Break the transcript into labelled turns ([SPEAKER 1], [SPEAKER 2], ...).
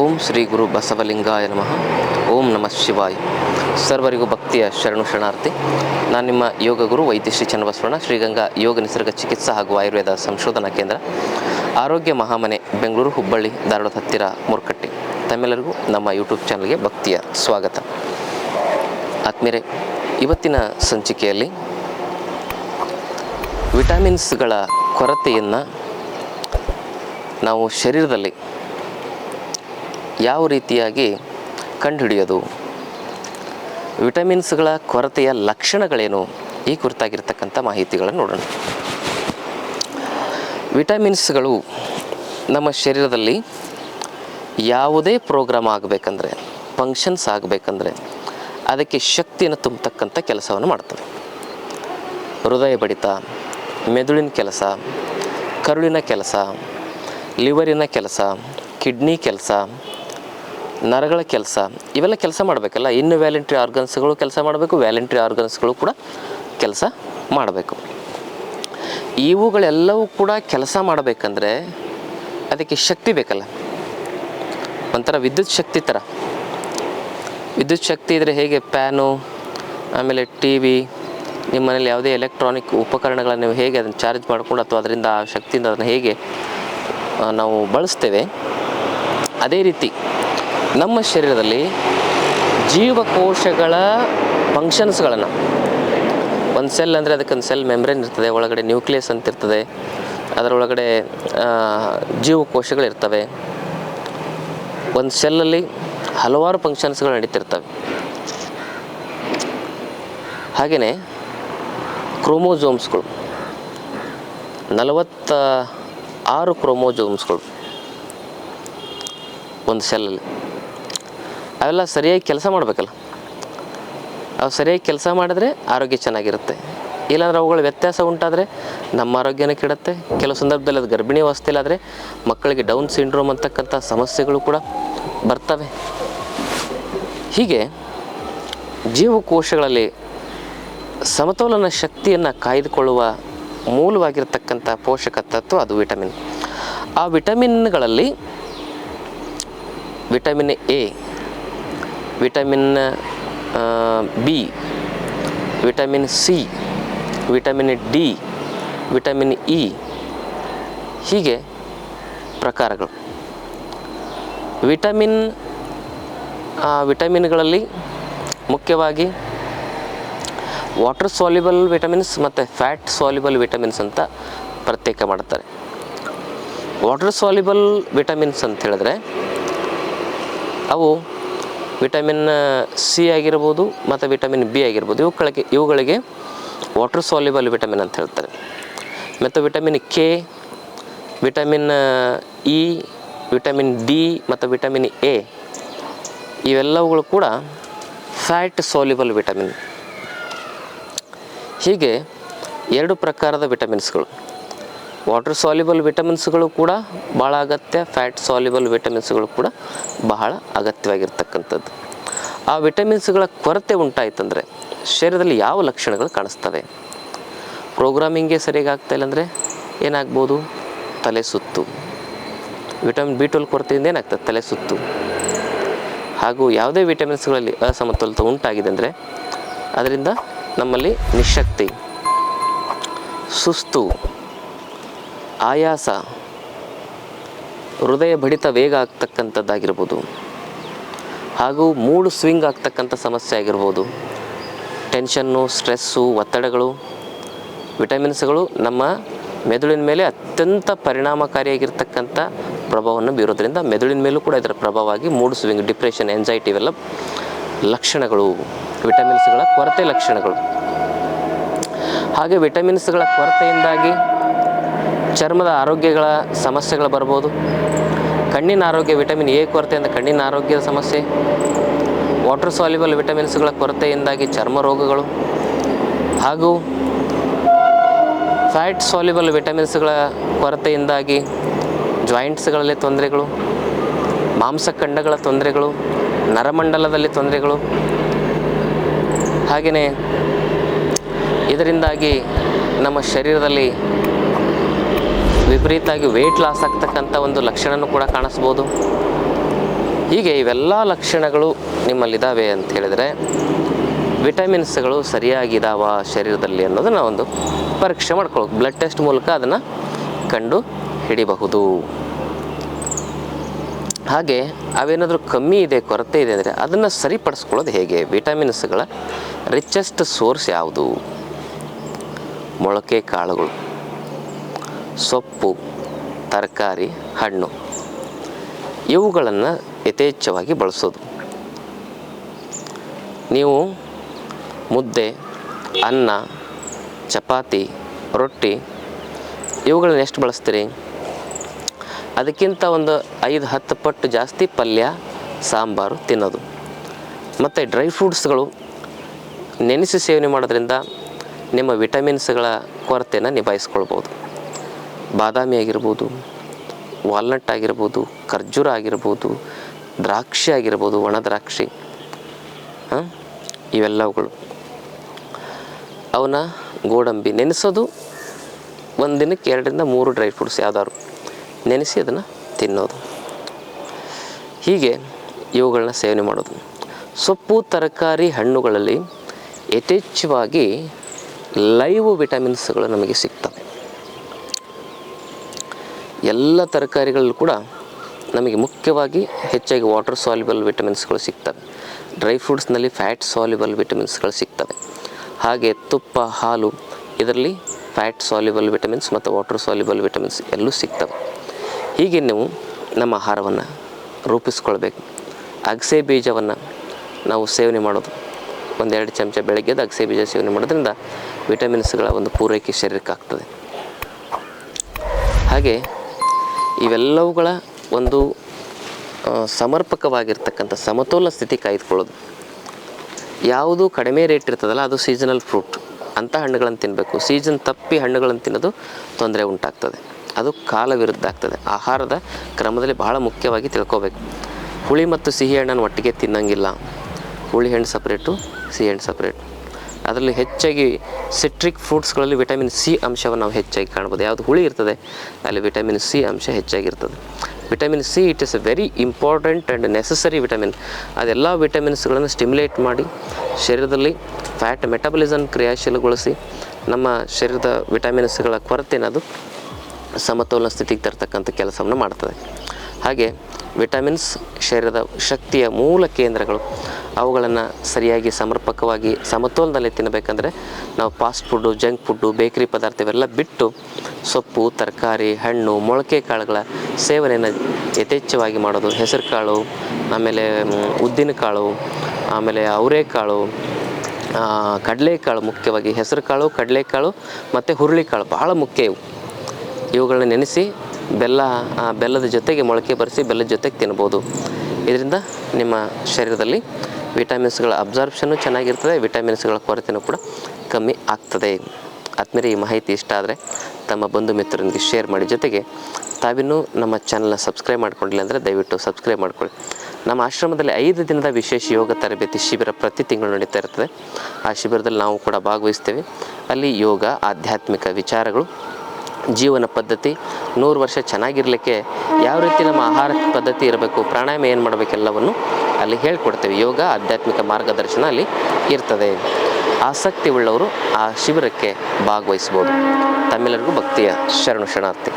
[SPEAKER 1] ಓಂ ಶ್ರೀ ಗುರು ಬಸವಲಿಂಗಾಯ ನಮಃ. ಓಂ ನಮಃ ಶಿವಾಯ. ಸರ್ವರಿಗೂ ಭಕ್ತಿಯ ಶರಣು ಶರಣಾರ್ಥಿ. ನಾನು ನಿಮ್ಮ ಯೋಗ ಗುರು ವೈದ್ಯ ಶ್ರೀ ಚನ್ನಬಸವಣ್ಣ, ಶ್ರೀಗಂಗಾ ಯೋಗ ನಿಸರ್ಗ ಚಿಕಿತ್ಸಾ ಹಾಗೂ ಆಯುರ್ವೇದ ಸಂಶೋಧನಾ ಕೇಂದ್ರ, ಆರೋಗ್ಯ ಮಹಾಮನೆ, ಬೆಂಗಳೂರು ಹುಬ್ಬಳ್ಳಿ ಧಾರವಾಡ ಹತ್ತಿರ ಮುರ್ಕಟ್ಟಿ. ತಮ್ಮೆಲ್ಲರಿಗೂ ನಮ್ಮ ಯೂಟ್ಯೂಬ್ ಚಾನಲ್ಗೆ ಭಕ್ತಿಯ ಸ್ವಾಗತ. ಆತ್ಮೀಯರೇ, ಇವತ್ತಿನ ಸಂಚಿಕೆಯಲ್ಲಿ ವಿಟಮಿನ್ಸ್ಗಳ ಕೊರತೆಯನ್ನು ನಾವು ಶರೀರದಲ್ಲಿ ಯಾವ ರೀತಿಯಾಗಿ ಕಂಡುಹಿಡಿಯೋದು? ವಿಟಮಿನ್ಸ್ಗಳ ಕೊರತೆಯ ಲಕ್ಷಣಗಳೇನು? ಈ ಕುರಿತಾಗಿರ್ತಕ್ಕಂಥ ಮಾಹಿತಿಗಳನ್ನು ನೋಡೋಣ. ವಿಟಮಿನ್ಸ್ಗಳು ನಮ್ಮ ಶರೀರದಲ್ಲಿ ಯಾವುದೇ ಪ್ರೋಗ್ರಾಮ್ ಆಗಬೇಕಂದ್ರೆ, ಫಂಕ್ಷನ್ಸ್ ಆಗಬೇಕಂದ್ರೆ, ಅದಕ್ಕೆ ಶಕ್ತಿಯನ್ನು ತುಂಬತಕ್ಕಂಥ ಕೆಲಸವನ್ನು ಮಾಡ್ತವೆ. ಹೃದಯ ಬಡಿತ, ಮೆದುಳಿನ ಕೆಲಸ, ಕರುಳಿನ ಕೆಲಸ, ಲಿವರಿನ ಕೆಲಸ, ಕಿಡ್ನಿ ಕೆಲಸ ನರಗಳ ಕೆಲಸ, ಇವೆಲ್ಲ ಕೆಲಸ ಮಾಡಬೇಕಲ್ಲ? ಇನ್ನು ವ್ಯಾಲೆಂಟ್ರಿ ಆರ್ಗನ್ಸ್ಗಳು ಕೆಲಸ ಮಾಡಬೇಕು ವ್ಯಾಲೆಂಟ್ರಿ ಆರ್ಗನ್ಸ್ಗಳು ಕೂಡ ಕೆಲಸ ಮಾಡಬೇಕು. ಇವುಗಳೆಲ್ಲವೂ ಕೂಡ ಕೆಲಸ ಮಾಡಬೇಕಂದ್ರೆ ಅದಕ್ಕೆ ಶಕ್ತಿ ಬೇಕಲ್ಲ. ಒಂಥರ ವಿದ್ಯುತ್ ಶಕ್ತಿ ಥರ. ವಿದ್ಯುತ್ ಶಕ್ತಿ ಇದ್ದರೆ ಹೇಗೆ? ಪ್ಯಾನು, ಆಮೇಲೆ ಟಿ ವಿ ನಿಮ್ಮ ಮನೇಲಿ ಯಾವುದೇ ಎಲೆಕ್ಟ್ರಾನಿಕ್ ಉಪಕರಣಗಳನ್ನು ನೀವು ಹೇಗೆ ಅದನ್ನು ಚಾರ್ಜ್ ಮಾಡಿಕೊಂಡು ಅಥವಾ ಅದರಿಂದ ಆ ಶಕ್ತಿಯಿಂದ ಅದನ್ನು ಹೇಗೆ ನಾವು ಬಳಸ್ತೇವೆ? ಅದೇ ರೀತಿ ನಮ್ಮ ಶರೀರದಲ್ಲಿ ಜೀವಕೋಶಗಳ ಫಂಕ್ಷನ್ಸ್ಗಳನ್ನು ಒಂದು ಸೆಲ್ ಅಂದರೆ ಅದಕ್ಕೊಂದು ಸೆಲ್ ಮೆಮ್ರೇನ್ ಇರ್ತದೆ, ಒಳಗಡೆ ನ್ಯೂಕ್ಲಿಯಸ್ ಅಂತ ಇರ್ತದೆ, ಅದರೊಳಗಡೆ ಜೀವಕೋಶಗಳಿರ್ತವೆ ಒಂದು ಸೆಲ್ಲಲ್ಲಿ ಹಲವಾರು ಫಂಕ್ಷನ್ಸ್ಗಳು ನಡೀತಿರ್ತವೆ. ಹಾಗೆಯೇ ಕ್ರೋಮೋಜೋಮ್ಸ್ಗಳು ನಲವತ್ತ ಆರು ಕ್ರೋಮೋಜೋಮ್ಸ್ಗಳು ಒಂದು ಸೆಲ್ಲಲ್ಲಿ ಅವೆಲ್ಲ ಸರಿಯಾಗಿ ಕೆಲಸ ಮಾಡಬೇಕಲ್ಲ. ಅವು ಸರಿಯಾಗಿ ಕೆಲಸ ಮಾಡಿದ್ರೆ ಆರೋಗ್ಯ ಚೆನ್ನಾಗಿರುತ್ತೆ. ಇಲ್ಲಾಂದ್ರೆ ಅವುಗಳ ವ್ಯತ್ಯಾಸ ಉಂಟಾದರೆ ನಮ್ಮ ಆರೋಗ್ಯನ ಕೆಡುತ್ತೆ. ಕೆಲವು ಸಂದರ್ಭದಲ್ಲಿ ಅದು ಗರ್ಭಿಣಿ ಅವಸ್ಥೆಯಲ್ಲಾದರೆ ಮಕ್ಕಳಿಗೆ ಡೌನ್ ಸಿಂಡ್ರೋಮ್ ಅಂತಕ್ಕಂಥ ಸಮಸ್ಯೆಗಳು ಕೂಡ ಬರ್ತವೆ. ಹೀಗೆ ಜೀವಕೋಶಗಳಲ್ಲಿ ಸಮತೋಲನ ಶಕ್ತಿಯನ್ನು ಕಾಯ್ದುಕೊಳ್ಳುವ ಮೂಲವಾಗಿರತಕ್ಕಂಥ ಪೋಷಕ ತತ್ವ ಅದು ವಿಟಮಿನ್. ಆ ವಿಟಮಿನ್ಗಳಲ್ಲಿ vitamin A vitamin B, vitamin C, vitamin D, vitamin E, ಹೀಗೆ ಪ್ರಕಾರಗಳು. ವಿಟಮಿನ್, ಆ, ವಿಟಮಿನ್ಗಳಲ್ಲಿ ಮುಖ್ಯವಾಗಿ ವಾಟರ್ ಸಾಲ್ಯುಬಲ್ ವಿಟಮಿನ್ಸ್ ಮತ್ತು ಫ್ಯಾಟ್ ಸಾಲ್ಯುಬಲ್ ವಿಟಮಿನ್ಸ್ ಅಂತ ಪ್ರತ್ಯೇಕ ಮಾಡ್ತಾರೆ. ವಾಟರ್ ಸಾಲ್ಯುಬಲ್ ವಿಟಮಿನ್ಸ್ ಅಂತ ಹೇಳಿದ್ರೆ ಅವು ವಿಟಮಿನ್ ಸಿ ಆಗಿರ್ಬೋದು ಮತ್ತು ವಿಟಮಿನ್ ಬಿ ಆಗಿರ್ಬೋದು. ಇವುಗಳಿಗೆ ಇವುಗಳಿಗೆ ವಾಟರ್ ಸಾಲ್ಯುಬಲ್ ವಿಟಮಿನ್ ಅಂತ ಹೇಳ್ತಾರೆ. ಮತ್ತು vitamin K vitamin E vitamin D ಮತ್ತು ವಿಟಮಿನ್ ಎ ಇವೆಲ್ಲವುಗಳು ಕೂಡ ಫ್ಯಾಟ್ ಸಾಲ್ಯುಬಲ್ ವಿಟಮಿನ್ ಹೀಗೆ ಎರಡು ಪ್ರಕಾರದ ವಿಟಮಿನ್ಸ್ಗಳು ವಾಟರ್ ಸಾಲ್ಯುಬಲ್ ವಿಟಮಿನ್ಸ್ಗಳು ಕೂಡ ಭಾಳ ಅಗತ್ಯ ಫ್ಯಾಟ್ ಸಾಲ್ಯುಬಲ್ ವಿಟಮಿನ್ಸ್ಗಳು ಕೂಡ ಬಹಳ ಅಗತ್ಯವಾಗಿರ್ತಕ್ಕಂಥದ್ದು. ಆ ವಿಟಮಿನ್ಸ್ಗಳ ಕೊರತೆ ಉಂಟಾಯ್ತಂದರೆ ಶರೀರದಲ್ಲಿ ಯಾವ ಲಕ್ಷಣಗಳು ಕಾಣಿಸ್ತವೆ? ಪ್ರೋಗ್ರಾಮಿಂಗೇ ಸರಿಯಾಗಿ ಆಗ್ತಾ ಇಲ್ಲ ಅಂದರೆ ಏನಾಗ್ಬೋದು? ತಲೆ ಸುತ್ತು. ವಿಟಮಿನ್ ಬಿ ಟ್ವೆಲ್ ಕೊರತೆಯಿಂದ ಏನಾಗ್ತದೆ? ತಲೆ ಸುತ್ತು. ಹಾಗೂ ಯಾವುದೇ ವಿಟಮಿನ್ಸ್ಗಳಲ್ಲಿ ಅಸಮತೋಲಿತ ಉಂಟಾಗಿದೆ ಅಂದರೆ ಅದರಿಂದ ನಮ್ಮಲ್ಲಿ ನಿಶಕ್ತಿ, ಸುಸ್ತು ಆಯಾಸ ಹೃದಯ ಬಡಿತ ವೇಗ ಆಗ್ತಕ್ಕಂಥದ್ದಾಗಿರ್ಬೋದು. ಹಾಗೂ ಮೂಡ್ ಸ್ವಿಂಗ್ ಆಗ್ತಕ್ಕಂಥ ಸಮಸ್ಯೆ ಆಗಿರ್ಬೋದು. ಟೆನ್ಷನ್ನು, ಸ್ಟ್ರೆಸ್ಸು, ಒತ್ತಡಗಳು, ವಿಟಮಿನ್ಸ್ಗಳು ನಮ್ಮ ಮೆದುಳಿನ ಮೇಲೆ ಅತ್ಯಂತ ಪರಿಣಾಮಕಾರಿಯಾಗಿರ್ತಕ್ಕಂಥ ಪ್ರಭಾವವನ್ನು ಬೀರೋದ್ರಿಂದ ಮೆದುಳಿನ ಮೇಲೂ ಕೂಡ ಇದರ ಪ್ರಭಾವವಾಗಿ ಮೂಡ್ ಸ್ವಿಂಗ್, ಡಿಪ್ರೆಷನ್ ಎಂಜೈಟಿ ಇವೆಲ್ಲ ಲಕ್ಷಣಗಳು. ವಿಟಮಿನ್ಸ್ಗಳ ಕೊರತೆ ಲಕ್ಷಣಗಳು. ಹಾಗೆ ವಿಟಮಿನ್ಸ್ಗಳ ಕೊರತೆಯಿಂದಾಗಿ ಚರ್ಮದ ಆರೋಗ್ಯಗಳ ಸಮಸ್ಯೆಗಳು ಬರ್ಬೋದು. ಕಣ್ಣಿನ ಆರೋಗ್ಯ ವಿಟಮಿನ್ ಎ ಕೊರತೆಯಿಂದ ಕಣ್ಣಿನ ಆರೋಗ್ಯದ ಸಮಸ್ಯೆ. ವಾಟರ್ ಸಾಲ್ಯುಬಲ್ ವಿಟಮಿನ್ಸ್ಗಳ ಕೊರತೆಯಿಂದಾಗಿ ಚರ್ಮ ರೋಗಗಳು. ಹಾಗೂ ಫ್ಯಾಟ್ ಸಾಲ್ಯುಬಲ್ ವಿಟಮಿನ್ಸ್ಗಳ ಕೊರತೆಯಿಂದಾಗಿ ಜಾಯಿಂಟ್ಸ್ಗಳಲ್ಲಿ ತೊಂದರೆಗಳು ಮಾಂಸಖಂಡಗಳ ತೊಂದರೆಗಳು, ನರಮಂಡಲದಲ್ಲಿ ತೊಂದರೆಗಳು. ಹಾಗೆಯೇ ಇದರಿಂದಾಗಿ ನಮ್ಮ ಶರೀರದಲ್ಲಿ ವಿಪರೀತವಾಗಿ ವೆಯ್ಟ್ ಲಾಸ್ ಆಗ್ತಕ್ಕಂಥ ಒಂದು ಲಕ್ಷಣನೂ ಕೂಡ ಕಾಣಿಸ್ಬೋದು. ಹೀಗೆ ಇವೆಲ್ಲ ಲಕ್ಷಣಗಳು ನಿಮ್ಮಲ್ಲಿದ್ದಾವೆ ಅಂತ ಹೇಳಿದರೆ ವಿಟಮಿನ್ಸ್ಗಳು ಸರಿಯಾಗಿದ್ದಾವ ಶರೀರದಲ್ಲಿ ಅನ್ನೋದನ್ನ ಒಂದು ಪರೀಕ್ಷೆ ಮಾಡ್ಕೊಳ್ಳೋದು ಬ್ಲಡ್ ಟೆಸ್ಟ್ ಮೂಲಕ ಅದನ್ನು ಕಂಡು ಹಿಡಿಬಹುದು. ಹಾಗೆ ಅವೇನಾದರೂ ಕಮ್ಮಿ ಇದೆ, ಕೊರತೆ ಇದೆ ಅಂದರೆ ಅದನ್ನು ಸರಿಪಡಿಸ್ಕೊಳ್ಳೋದು ಹೇಗೆ? ವಿಟಮಿನ್ಸ್ಗಳ ರಿಚೆಸ್ಟ್ ಸೋರ್ಸ್ ಯಾವುದು? ಮೊಳಕೆ ಕಾಳುಗಳು. ಸೊಪ್ಪು, ತರಕಾರಿ, ಹಣ್ಣು ಇವುಗಳನ್ನು ಯಥೇಚ್ಛವಾಗಿ ಬಳಸೋದು. ನೀವು ಮುದ್ದೆ, ಅನ್ನ, ಚಪಾತಿ, ರೊಟ್ಟಿ ಇವುಗಳನ್ನ ಎಷ್ಟು ಬಳಸ್ತೀರಿ? ಅದಕ್ಕಿಂತ ಒಂದು ಐದು, ಹತ್ತು ಪಟ್ಟು ಜಾಸ್ತಿ ಪಲ್ಯ, ಸಾಂಬಾರು ತಿನ್ನೋದು. ಮತ್ತು ಡ್ರೈ ಫ್ರೂಟ್ಸ್ಗಳು ನೆನೆಸಿ ಸೇವನೆ ಮಾಡೋದ್ರಿಂದ ನಿಮ್ಮ ವಿಟಮಿನ್ಸ್ಗಳ ಕೊರತೆಯನ್ನು ನಿಭಾಯಿಸ್ಕೊಳ್ಬೋದು. ಬಾದಾಮಿ ಆಗಿರ್ಬೋದು ವಾಲ್ನಟ್ ಆಗಿರ್ಬೋದು ಖರ್ಜೂರ ಆಗಿರ್ಬೋದು ದ್ರಾಕ್ಷಿ ಆಗಿರ್ಬೋದು ಒಣ ದ್ರಾಕ್ಷಿ ಹಾಂ? ಇವೆಲ್ಲವುಗಳು. ಅವನ್ನ ಗೋಡಂಬಿ ನೆನೆಸೋದು ಒಂದು ದಿನಕ್ಕೆ ಎರಡರಿಂದ ಮೂರು ಡ್ರೈ ಫ್ರೂಟ್ಸ್ ಯಾವ್ದಾದ್ರು ನೆನೆಸಿ ಅದನ್ನು ತಿನ್ನೋದು. ಹೀಗೆ ಇವುಗಳನ್ನ ಸೇವನೆ ಮಾಡೋದು. ಸೊಪ್ಪು, ತರಕಾರಿ, ಹಣ್ಣುಗಳಲ್ಲಿ ಯಥೇಚ್ಛವಾಗಿ ಲೈವ್ ವಿಟಮಿನ್ಸ್ಗಳು ನಮಗೆ ಸಿಗ್ತವೆ. ಎಲ್ಲ ತರಕಾರಿಗಳಲ್ಲೂ ಕೂಡ ನಮಗೆ ಮುಖ್ಯವಾಗಿ ಹೆಚ್ಚಾಗಿ ವಾಟರ್ ಸಾಲ್ಯುಬಲ್ ವಿಟಮಿನ್ಸ್ಗಳು ಸಿಗ್ತವೆ. ಡ್ರೈ ಫ್ರೂಟ್ಸ್ನಲ್ಲಿ ಫ್ಯಾಟ್ ಸಾಲ್ಯುಬಲ್ ವಿಟಮಿನ್ಸ್ಗಳು ಸಿಗ್ತವೆ. ಹಾಗೆ ತುಪ್ಪ, ಹಾಲು, ಇದರಲ್ಲಿ ಫ್ಯಾಟ್ ಸಾಲ್ಯುಬಲ್ ವಿಟಮಿನ್ಸ್ ಮತ್ತು ವಾಟರ್ ಸಾಲ್ಯುಬಲ್ ವಿಟಮಿನ್ಸ್ ಎಲ್ಲೂ ಸಿಗ್ತವೆ. ಹೀಗೆ ನೀವು ನಮ್ಮ ಆಹಾರವನ್ನು ರೂಪಿಸ್ಕೊಳ್ಬೇಕು. ಅಗಸೆ ಬೀಜವನ್ನು ನಾವು ಸೇವನೆ ಮಾಡೋದು. ಒಂದೆರಡು ಚಮಚ ಬೆಳಗ್ಗೆದ ಅಗಸೆ ಬೀಜ ಸೇವನೆ ಮಾಡೋದ್ರಿಂದ ವಿಟಮಿನ್ಸ್ಗಳ ಒಂದು ಪೂರೈಕೆ ಶರೀರಕ್ಕೆ ಆಗ್ತದೆ. ಹಾಗೆ ಇವೆಲ್ಲವುಗಳ ಒಂದು ಸಮರ್ಪಕವಾಗಿರ್ತಕ್ಕಂಥ ಸಮತೋಲ ಸ್ಥಿತಿ ಕಾಯ್ದುಕೊಳ್ಳೋದು. ಯಾವುದು ಕಡಿಮೆ ರೇಟ್ ಇರ್ತದಲ್ಲ, ಅದು ಸೀಸನಲ್ ಫ್ರೂಟ್ ಅಂಥ ಹಣ್ಣುಗಳನ್ನು ತಿನ್ನಬೇಕು ಸೀಸನ್ ತಪ್ಪಿ ಹಣ್ಣುಗಳನ್ನು ತಿನ್ನೋದು ತೊಂದರೆ ಉಂಟಾಗ್ತದೆ. ಅದು ಕಾಲ ವಿರುದ್ಧ ಆಗ್ತದೆ. ಆಹಾರದ ಕ್ರಮದಲ್ಲಿ ಬಹಳ ಮುಖ್ಯವಾಗಿ ತಿಳ್ಕೊಬೇಕು. ಹುಳಿ ಮತ್ತು ಸಿಹಿ ಹಣ್ಣನ್ನು ಒಟ್ಟಿಗೆ ತಿನ್ನಂಗಿಲ್ಲ. ಹುಳಿ ಹಣ್ಣು ಸಪ್ರೇಟು ಸಿಹಿ ಹಣ್ಣು ಸಪ್ರೇಟ್ ಅದರಲ್ಲಿ ಹೆಚ್ಚಾಗಿ ಸಿಟ್ರಿಕ್ ಫ್ರೂಟ್ಸ್ಗಳಲ್ಲಿ ವಿಟಮಿನ್ ಸಿ ಅಂಶವನ್ನು ನಾವು ಹೆಚ್ಚಾಗಿ ಕಾಣ್ಬೋದು. ಯಾವುದು ಹುಳಿ ಇರ್ತದೆ, ಅಲ್ಲಿ ವಿಟಮಿನ್ ಸಿ ಅಂಶ ಹೆಚ್ಚಾಗಿರ್ತದೆ. Vitamin C it is a very important and necessary vitamin ಅದೆಲ್ಲ ವಿಟಮಿನ್ಸ್ಗಳನ್ನು ಸ್ಟಿಮ್ಯುಲೇಟ್ ಮಾಡಿ, ಶರೀರದಲ್ಲಿ ಫ್ಯಾಟ್ ಮೆಟಬಲಿಸಮ್ ಕ್ರಿಯಾಶೀಲಗೊಳಿಸಿ, ನಮ್ಮ ಶರೀರದ ವಿಟಮಿನ್ಸ್ಗಳ ಕೊರತೆನ ಅದು ಸಮತೋಲನ ಸ್ಥಿತಿಗೆ ತರ್ತಕ್ಕಂಥ ಕೆಲಸವನ್ನು ಮಾಡ್ತದೆ. ಹಾಗೆ ವಿಟಮಿನ್ಸ್ ಶರೀರದ ಶಕ್ತಿಯ ಮೂಲ ಕೇಂದ್ರಗಳು ಅವುಗಳನ್ನು ಸರಿಯಾಗಿ ಸಮರ್ಪಕವಾಗಿ ಸಮತೋಲನದಲ್ಲಿ ತಿನ್ನಬೇಕಂದ್ರೆ ನಾವು fast food junk food bakery ಪದಾರ್ಥ ಇವೆಲ್ಲ ಬಿಟ್ಟು ಸೊಪ್ಪು, ತರಕಾರಿ, ಹಣ್ಣು, ಮೊಳಕೆ ಕಾಳುಗಳ ಸೇವನೆಯನ್ನು ಯಥೇಚ್ಛವಾಗಿ ಮಾಡೋದು. ಹೆಸರು ಕಾಳು, ಆಮೇಲೆ ಉದ್ದಿನಕಾಳು ಆಮೇಲೆ ಅವರೆಕಾಳು ಕಡಲೆಕಾಳು ಮುಖ್ಯವಾಗಿ. ಹೆಸರುಕಾಳು ಕಡಲೆಕಾಳು ಮತ್ತು ಹುರುಳಿಕಾಳು ಬಹಳ ಮುಖ್ಯ ಇವು. ಇವುಗಳನ್ನ ನೆನೆಸಿ ಬೆಲ್ಲ ಬೆಲ್ಲದ ಜೊತೆಗೆ ಮೊಳಕೆ ಬರೆಸಿ ಬೆಲ್ಲದ ಜೊತೆಗೆ ತಿನ್ಬೋದು. ಇದರಿಂದ ನಿಮ್ಮ ಶರೀರದಲ್ಲಿ ವಿಟಮಿನ್ಸ್ಗಳ ಅಬ್ಸಾರ್ಬ್ಷನ್ನು ಚೆನ್ನಾಗಿರ್ತದೆ, ವಿಟಮಿನ್ಸ್ಗಳ ಕೊರತೆಯೂ ಕೂಡ ಕಮ್ಮಿ ಆಗ್ತದೆ. ಆದ್ಮೇಲೆ ಈ ಮಾಹಿತಿ ಇಷ್ಟ ಆದರೆ ತಮ್ಮ ಬಂಧು ಮಿತ್ರರೊಂದಿಗೆ ಶೇರ್ ಮಾಡಿ. ಜೊತೆಗೆ, ತಾವಿನ್ನೂ ನಮ್ಮ ಚಾನಲ್ನ ಸಬ್ಸ್ಕ್ರೈಬ್ ಮಾಡ್ಕೊಂಡಿಲ್ಲ ಅಂದರೆ ದಯವಿಟ್ಟು ಸಬ್ಸ್ಕ್ರೈಬ್ ಮಾಡ್ಕೊಳ್ಳಿ. ನಮ್ಮ ಆಶ್ರಮದಲ್ಲಿ ಐದು ದಿನದ ವಿಶೇಷ ಯೋಗ ತರಬೇತಿ ಶಿಬಿರ ಪ್ರತಿ ತಿಂಗಳು ನಡೀತಾ ಇರ್ತದೆ. ಆ ಶಿಬಿರದಲ್ಲಿ ನಾವು ಕೂಡ ಭಾಗವಹಿಸ್ತೇವೆ. ಅಲ್ಲಿ ಯೋಗ, ಆಧ್ಯಾತ್ಮಿಕ ವಿಚಾರಗಳು, ಜೀವನ ಪದ್ಧತಿ, ನೂರು ವರ್ಷ ಚೆನ್ನಾಗಿರಲಿಕ್ಕೆ ಯಾವ ರೀತಿ ನಮ್ಮ ಆಹಾರ ಪದ್ಧತಿ ಇರಬೇಕು, ಪ್ರಾಣಾಯಾಮ ಏನು ಮಾಡಬೇಕೆಲ್ಲವನ್ನು ಅಲ್ಲಿ ಹೇಳ್ಕೊಡ್ತೇವೆ. ಯೋಗ ಆಧ್ಯಾತ್ಮಿಕ ಮಾರ್ಗದರ್ಶನ ಅಲ್ಲಿ ಇರ್ತದೆ. ಆಸಕ್ತಿ ಉಳ್ಳವರು ಆ ಶಿಬಿರಕ್ಕೆ ಭಾಗವಹಿಸ್ಬೋದು ತಮ್ಮೆಲ್ಲರಿಗೂ ಭಕ್ತಿಯ ಶರಣು ಶರಣಾರ್ಥಿ.